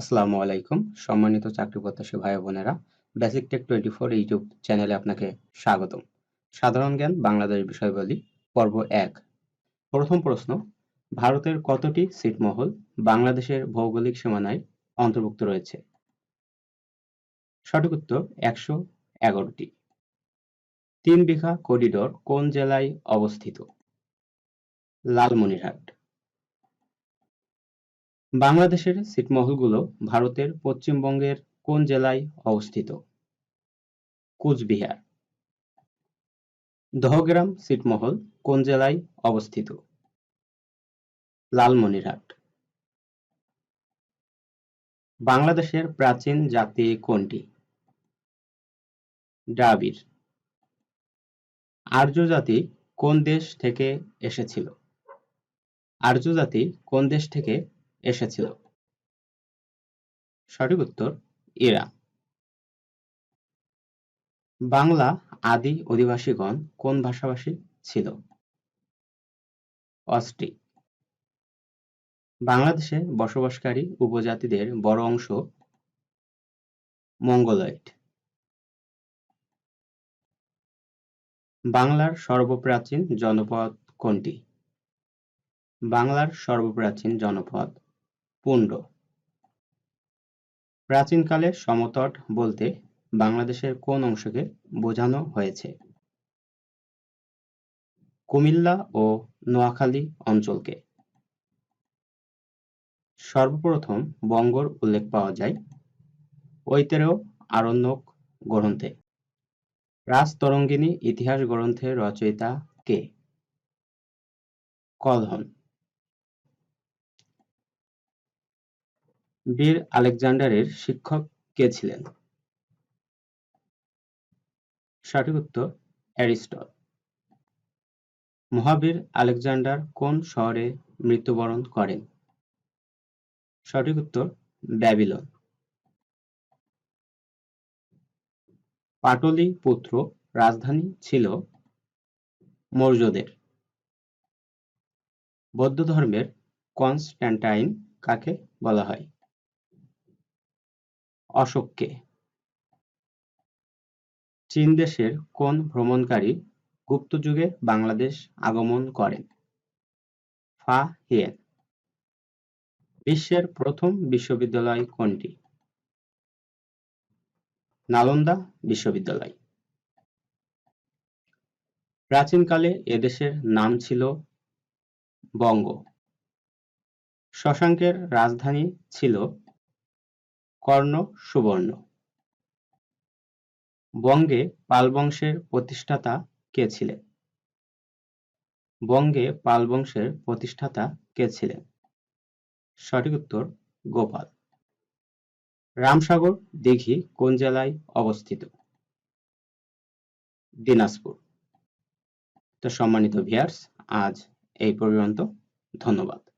আসসালামু আলাইকুম। সম্মানিত চাকরি প্রত্যাশী ভাই বোনেরা basic tech twenty four YouTube চ্যানেলে আপনাকে স্বাগতম। সাধারণ জ্ঞান, বাংলাদেশ বিষয়বলী, পর্ব এক। প্রথম প্রশ্ন, ভারতের কতটি ছিটমহল বাংলাদেশের ভৌগোলিক সীমানায় অন্তর্ভুক্ত রয়েছে? সঠিক উত্তর, একশো এগারোটি। তিন বিঘা করিডোর কোন জেলায় অবস্থিত? লালমনিরহাট। বাংলাদেশের ছিটমহলগুলো ভারতের পশ্চিমবঙ্গের কোন জেলায় অবস্থিত? কুচবিহার। দহগ্রাম ছিটমহল কোন জেলায় অবস্থিত? লালমনিরহাট। বাংলাদেশের প্রাচীন জাতি কোনটি? দ্রাবিড়। আর্য জাতি কোন দেশ থেকে এসেছিল? আর্য জাতি কোন দেশ থেকে এসেছিল। সঠিক উত্তর, ইরান। বাংলা আদি অধিবাসীগণ কোন ভাষাভাষী ছিল? অস্ট্রিক। বাংলাদেশে বসবাসকারী উপজাতিদের বড় অংশ মঙ্গলয়েড। বাংলার সর্বপ্রাচীন জনপদ কোনটি? বাংলার সর্বপ্রাচীন জনপদ পুণ্ড। প্রাচীনকালে সমতট বলতে বাংলাদেশের কোন অংশকে বোঝানো হয়েছে? কুমিল্লা ও নোয়াখালী অঞ্চলকে। সর্বপ্রথম বঙ্গর উল্লেখ পাওয়া যায় ঐতেরেয় আরণ্যক গ্রন্থে। রাজতরঙ্গিনী ইতিহাস গ্রন্থের রচয়িতা কে? কলহন। বীর আলেকজান্ডারের শিক্ষক কে ছিলেন? সঠিক উত্তর অ্যারিস্টল মহাবীর আলেকজান্ডার কোন শহরে মৃত্যুবরণ করেন? সঠিক উত্তর, ব্যাবিলন। পাটলি পুত্র রাজধানী ছিল মৌর্যদের। বৌদ্ধ ধর্মের কনস্ট্যান্টাইন কাকে বলা হয়? অশোককে। চীন দেশের কোন ভ্রমণকারী গুপ্ত যুগে বাংলাদেশ আগমন করেন? ফা হিয়েন। বিশ্বের প্রথম বিশ্ববিদ্যালয় কোনটি? নালন্দা বিশ্ববিদ্যালয়। প্রাচীনকালে এদেশের নাম ছিল বঙ্গ। শশাঙ্কের রাজধানী ছিল কর্ণ সুবর্ণ। বঙ্গে পাল বংশের প্রতিষ্ঠাতা কে ছিলেন? বঙ্গে পাল বংশের প্রতিষ্ঠাতা কে ছিলেন? সঠিক উত্তর, গোপাল। রামসাগর দিঘি কোন জেলায় অবস্থিত? দিনাজপুর। তো সম্মানিত ভিয়ার্স আজ এই পর্যন্ত ধন্যবাদ।